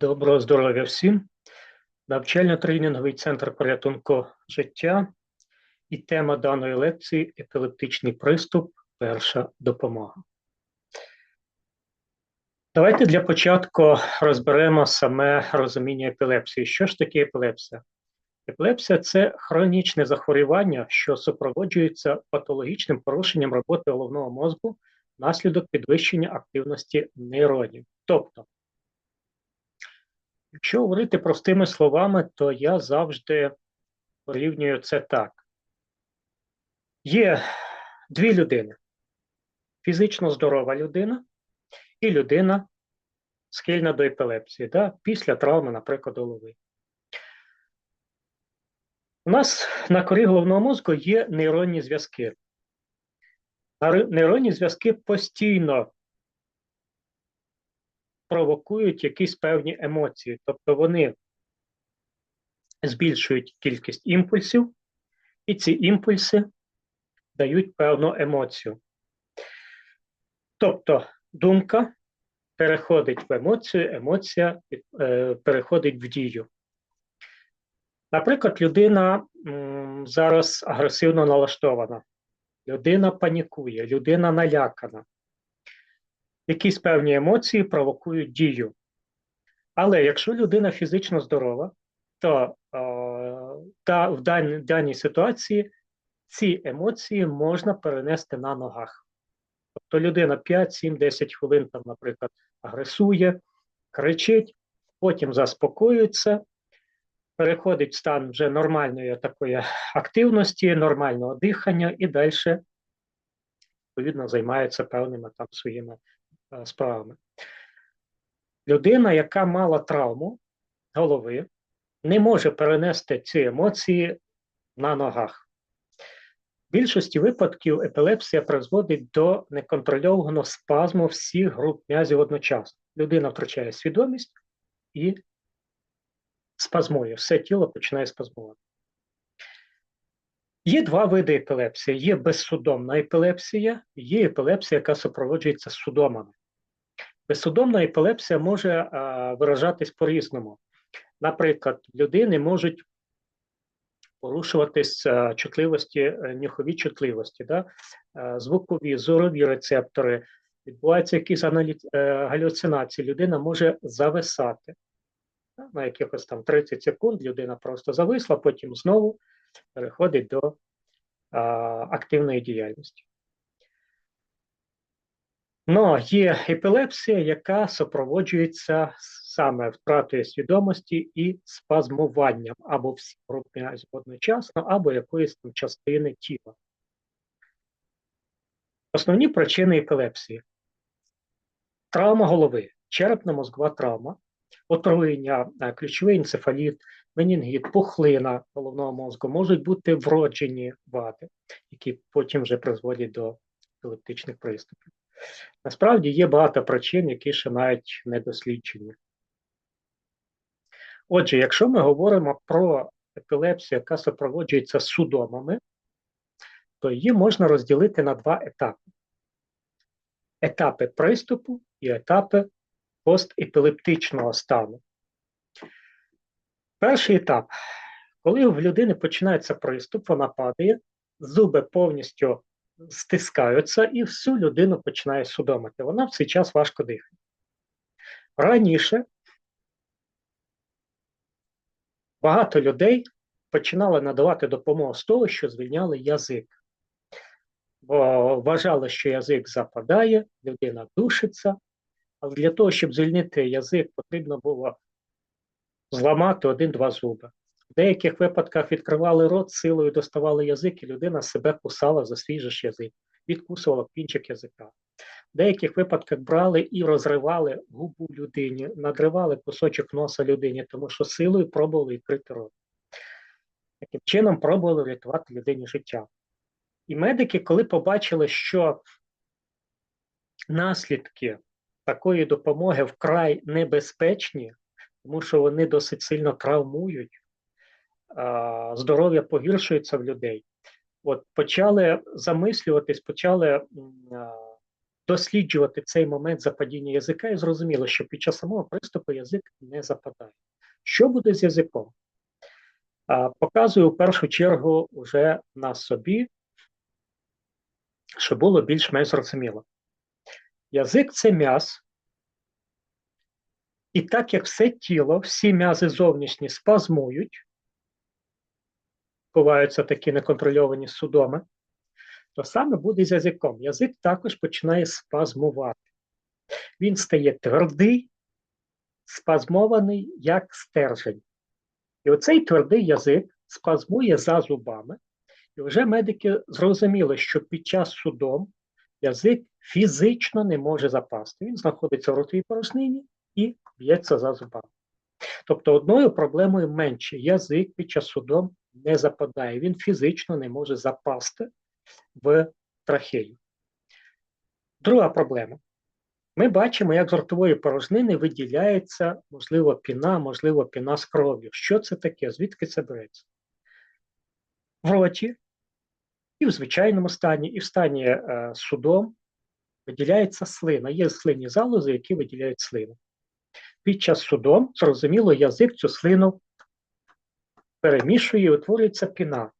Доброго здоров'я всім. Навчально-тренінговий центр порятунку життя і тема даної лекції епілептичний приступ, перша допомога. Давайте для початку розберемо саме розуміння епілепсії. Що ж таке епілепсія? Епілепсія це хронічне захворювання, що супроводжується патологічним порушенням роботи головного мозку внаслідок підвищення активності нейронів. Тобто, Якщо говорити простими словами, то я завжди порівнюю це так. Є дві людини: фізично здорова людина і людина схильна до епілепсії, да, після травми, наприклад, голови. У нас на корі головного мозку є нейронні зв'язки. Нейронні зв'язки постійно провокують якісь певні емоції, тобто вони збільшують кількість імпульсів, і ці імпульси дають певну емоцію. Тобто думка переходить в емоцію, емоція е, переходить в дію. Наприклад, людина зараз агресивно налаштована, людина панікує, людина налякана якісь певні емоції провокують дію. Але якщо людина фізично здорова, то е, та, в даній, даній ситуації ці емоції можна перенести на ногах. Тобто людина 5, 7, 10 хвилин, там, наприклад, агресує, кричить, потім заспокоюється, переходить в стан вже нормальної такої активності, нормального дихання і далі, відповідно, займається певними там своїми справами. Людина, яка мала травму голови, не може перенести ці емоції на ногах. В більшості випадків епілепсія призводить до неконтрольованого спазму всіх груп м'язів одночасно. Людина втрачає свідомість і спазмує, все тіло починає спазмувати. Є два види епілепсії: є безсудомна епілепсія, є епілепсія, яка супроводжується судомами. Безсудомна епілепсія може а, виражатись по-різному. Наприклад, людини можуть порушуватись а, чутливості, е, нюхові чутливості, да? а, звукові, зорові рецептори, відбуваються якісь аналі... Е, галюцинації, людина може зависати. На якихось там 30 секунд людина просто зависла, потім знову переходить до а, активної діяльності. Но є епілепсія, яка супроводжується саме втратою свідомості і спазмуванням або всі групи одночасно, або якоїсь там частини тіла. Основні причини епілепсії: травма голови, черепно-мозкова травма, отруєння, е, ключовий енцефаліт, менінгіт, пухлина головного мозку можуть бути вроджені вади, які потім вже призводять до епілептичних приступів. Насправді є багато причин, які ще навіть не досліджені. Отже, якщо ми говоримо про епілепсію, яка супроводжується судомами, то її можна розділити на два етапи: етапи приступу і етапи постепілептичного стану. Перший етап, коли в людини починається приступ, вона падає, зуби повністю стискаються, і всю людину починає судомити. Вона в цей час важко дихає. Раніше багато людей починали надавати допомогу з того, що звільняли язик. Бо вважали, що язик западає, людина душиться, але для того, щоб звільнити язик, потрібно було зламати один-два зуби. В деяких випадках відкривали рот, силою доставали язик, і людина себе кусала за свій же ж язик, відкусувала кінчик язика. В деяких випадках брали і розривали губу людині, надривали кусочок носа людині, тому що силою пробували відкрити рот. Таким чином пробували врятувати людині життя. І медики, коли побачили, що наслідки такої допомоги вкрай небезпечні, тому що вони досить сильно травмують, здоров'я погіршується в людей. От почали замислюватись, почали досліджувати цей момент западіння язика, і зрозуміло, що під час самого приступу язик не западає. Що буде з язиком? Показую в першу чергу вже на собі, щоб було більш-менш зрозуміло. Язик це м'яз, і так як все тіло, всі м'язи зовнішні спазмують, буваються такі неконтрольовані судоми, то саме буде з язиком. Язик також починає спазмувати. Він стає твердий, спазмований, як стержень. І оцей твердий язик спазмує за зубами. І вже медики зрозуміли, що під час судом язик фізично не може запасти. Він знаходиться в ротовій порожнині і б'ється за зубами. Тобто, одною проблемою менше язик під час судом не западає, він фізично не може запасти в трахею. Друга проблема. Ми бачимо, як з ротової порожнини виділяється, можливо, піна, можливо, піна з кров'ю. Що це таке? Звідки це береться? В роті, і в звичайному стані, і в стані е, судом виділяється слина. Є слинні залози, які виділяють слину. Під час судом, зрозуміло, язик цю слину перемішує і утворюється піна.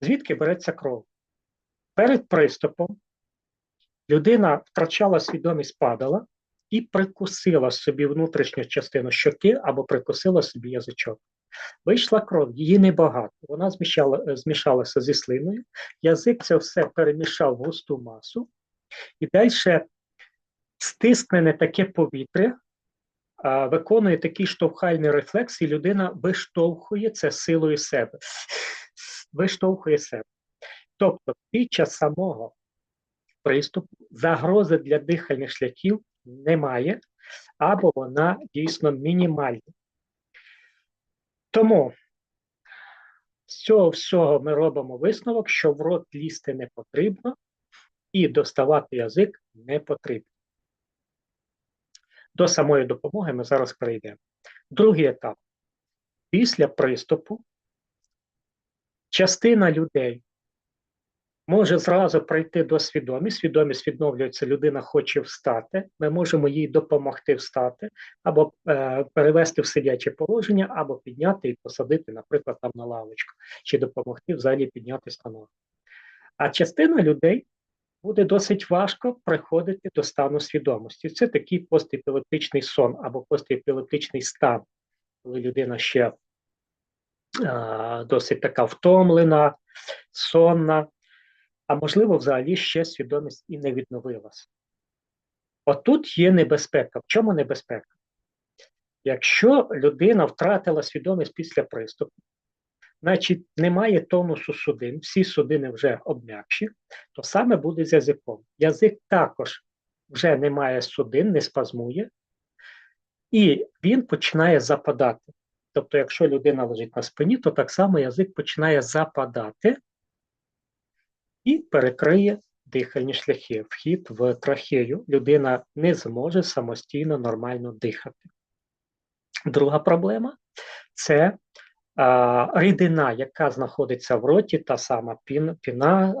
Звідки береться кров? Перед приступом людина втрачала свідомість, падала і прикусила собі внутрішню частину щоки або прикусила собі язичок. Вийшла кров, її небагато. Вона змішала, змішалася зі слиною, язик це все перемішав в густу масу, і далі стиснене таке повітря виконує такий штовхальний рефлекс, і людина виштовхує це силою себе. Виштовхує себе. Тобто, під час самого приступу загрози для дихальних шляхів немає, або вона дійсно мінімальна. Тому з цього всього ми робимо висновок, що в рот лізти не потрібно і доставати язик не потрібно. До самої допомоги ми зараз перейдемо. Другий етап. Після приступу частина людей може зразу прийти до свідомість. Свідомість відновлюється, людина хоче встати. Ми можемо їй допомогти встати, або е, перевести в сидяче положення, або підняти і посадити, наприклад, там на лавочку, чи допомогти взагалі піднятися на ноги. А частина людей буде досить важко приходити до стану свідомості. Це такий постепілептичний сон або постепілептичний стан, коли людина ще е, досить така втомлена, сонна а можливо, взагалі ще свідомість і не відновилася. Отут є небезпека. В чому небезпека? Якщо людина втратила свідомість після приступу, значить немає тонусу судин, всі судини вже обм'якші, то саме буде з язиком. Язик також вже не має судин, не спазмує, і він починає западати. Тобто, якщо людина лежить на спині, то так само язик починає западати і перекриє дихальні шляхи. Вхід в трахею людина не зможе самостійно нормально дихати. Друга проблема це рідина, яка знаходиться в роті, та сама пін, піна,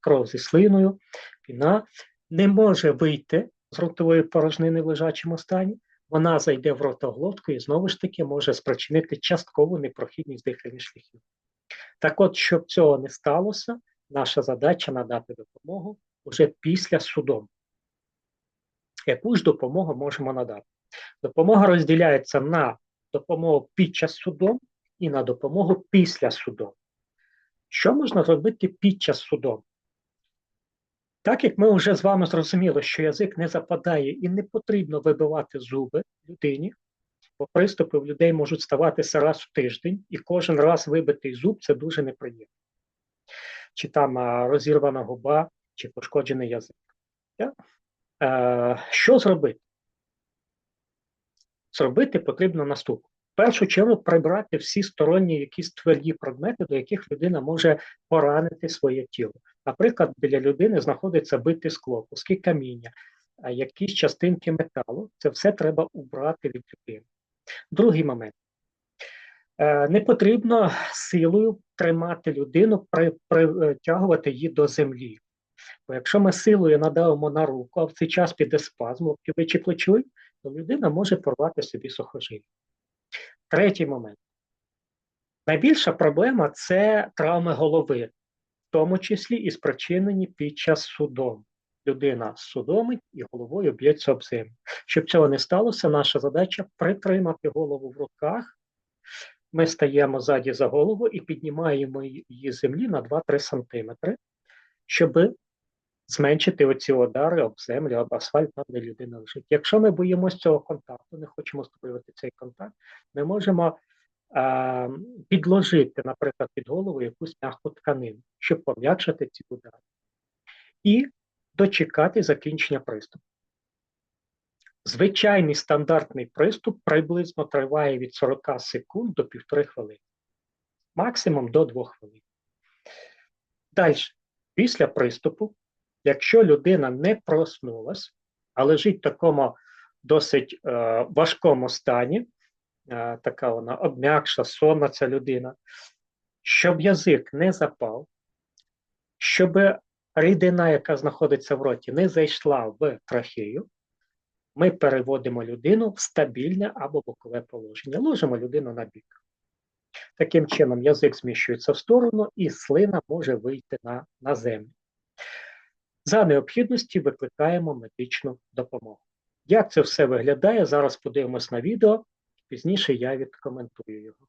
кров зі слиною, піна не може вийти з ротової порожнини в лежачому стані. Вона зайде в ротоглотку і знову ж таки може спричинити часткову непрохідність дихальних шляхів. Так от, щоб цього не сталося, наша задача надати допомогу вже після судом. Яку ж допомогу можемо надати? Допомога розділяється на допомогу під час судом і на допомогу після судом. Що можна зробити під час судом? Так як ми вже з вами зрозуміли, що язик не западає і не потрібно вибивати зуби людині, бо приступи в людей можуть ставатися раз в тиждень, і кожен раз вибитий зуб це дуже неприємно чи там розірвана губа, чи пошкоджений язик. Е, що зробити? Зробити потрібно наступне. В першу чергу прибрати всі сторонні якісь тверді предмети, до яких людина може поранити своє тіло. Наприклад, біля людини знаходиться бите скло, куски каміння, якісь частинки металу. Це все треба убрати від людини. Другий момент. Е, не потрібно силою тримати людину, притягувати її до землі. Бо якщо ми силою надавимо на руку, а в цей час піде спазм локтєвий чи плечовий, то людина може порвати собі сухожилля. Третій момент. Найбільша проблема це травми голови, в тому числі і спричинені під час судом. Людина судомить і головою б'ється об землю. Щоб цього не сталося, наша задача притримати голову в руках. Ми стаємо ззаді за голову і піднімаємо її з землі на 2-3 см, щоб зменшити оці удари об землю, об асфальт, там, де людина лежить. Якщо ми боїмося цього контакту, не хочемо створювати цей контакт, ми можемо а, підложити, наприклад, під голову якусь м'яку тканину, щоб пом'якшити ці удари. І дочекати закінчення приступу. Звичайний стандартний приступ приблизно триває від 40 секунд до півтори хвилини, максимум до 2 хвилин. Далі, після приступу, якщо людина не проснулась, а лежить в такому досить е, важкому стані, е, така вона обм'якша, сонна ця людина, щоб язик не запав, щоб рідина, яка знаходиться в роті, не зайшла в трахею, ми переводимо людину в стабільне або бокове положення. Ложимо людину на бік. Таким чином, язик зміщується в сторону і слина може вийти на, на землю. За необхідності викликаємо медичну допомогу. Як це все виглядає? Зараз подивимось на відео, пізніше я відкоментую його.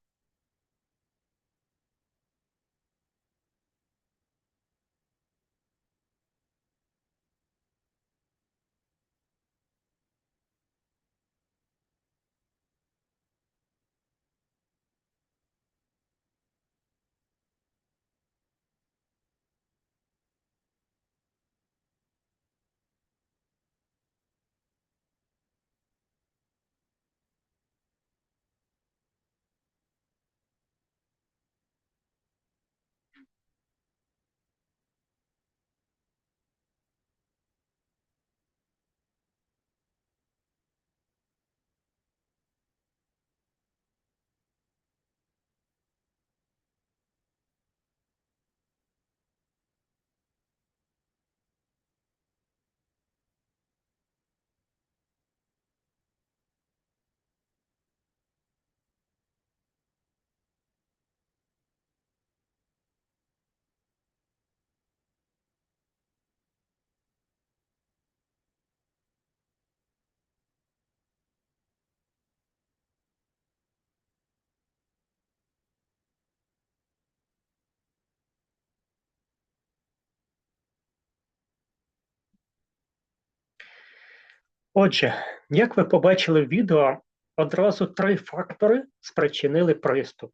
Отже, як ви побачили в відео, одразу три фактори спричинили приступ.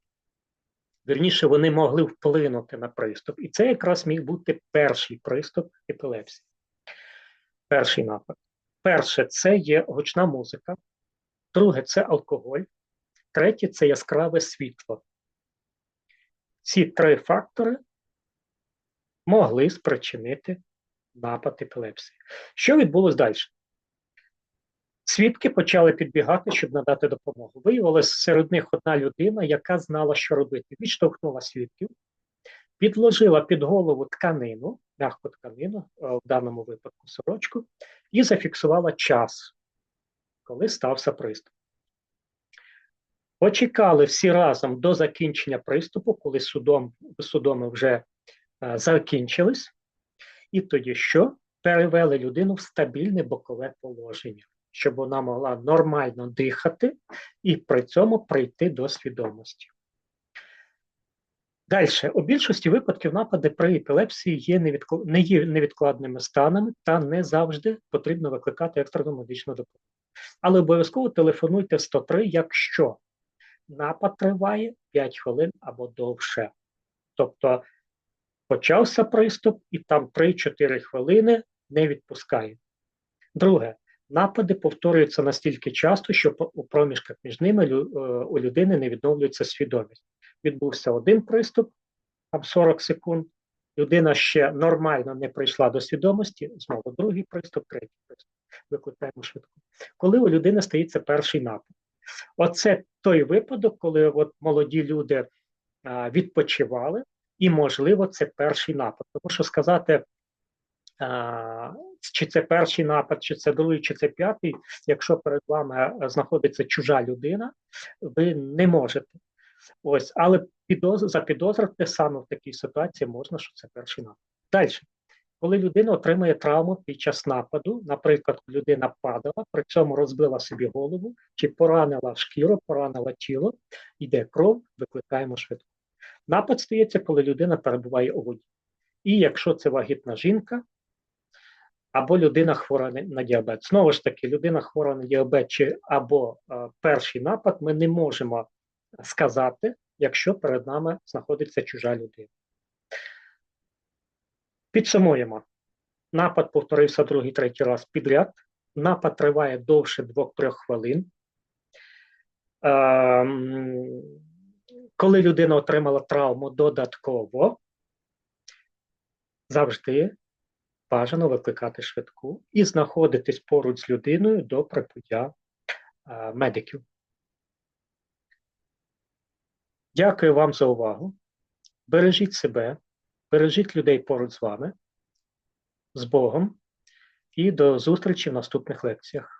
Вірніше, вони могли вплинути на приступ. І це якраз міг бути перший приступ епілепсії. Перший напад. Перше, це є гучна музика. Друге це алкоголь. Третє це яскраве світло. Ці три фактори могли спричинити напад епілепсії. Що відбулось далі? Свідки почали підбігати, щоб надати допомогу. Виявилася серед них одна людина, яка знала, що робити. Відштовхнула свідків, підложила під голову тканину, м'яку тканину, е, в даному випадку сорочку, і зафіксувала час, коли стався приступ. Почекали всі разом до закінчення приступу, коли судом, судоми вже е, закінчились, і тоді що? Перевели людину в стабільне бокове положення щоб вона могла нормально дихати і при цьому прийти до свідомості. Далі, у більшості випадків напади при епілепсії є невідкл... не є невідкладними станами та не завжди потрібно викликати екстрену медичну допомогу. Але обов'язково телефонуйте 103, якщо напад триває 5 хвилин або довше. Тобто почався приступ і там 3-4 хвилини не відпускає. Друге, Напади повторюються настільки часто, що у проміжках між ними е, у людини не відновлюється свідомість. Відбувся один приступ, там 40 секунд. Людина ще нормально не прийшла до свідомості, знову другий приступ, третій приступ. Викликаємо швидко. Коли у людини стається перший напад. Оце той випадок, коли от молоді люди а, відпочивали, і, можливо, це перший напад. Тому що сказати, а, чи це перший напад, чи це другий, чи це п'ятий. Якщо перед вами е, знаходиться чужа людина, ви не можете. Ось, але підоз, запідозрити саме в такій ситуації можна, що це перший напад. Далі. Коли людина отримує травму під час нападу, наприклад, людина падала, при цьому розбила собі голову, чи поранила шкіру, поранила тіло, йде кров, викликаємо швидко. Напад стається, коли людина перебуває у воді. І якщо це вагітна жінка, або людина хвора на- діабет. Знову ж таки, людина хвора на діабет чи або е, перший напад, ми не можемо сказати, якщо перед нами знаходиться чужа людина. Підсумуємо. Напад повторився другий, третій раз підряд. Напад триває довше 2-3 хвилин. Ем, коли людина отримала травму додатково, завжди бажано викликати швидку і знаходитись поруч з людиною до прибуття е, медиків. Дякую вам за увагу. Бережіть себе, бережіть людей поруч з вами, з Богом, і до зустрічі в наступних лекціях.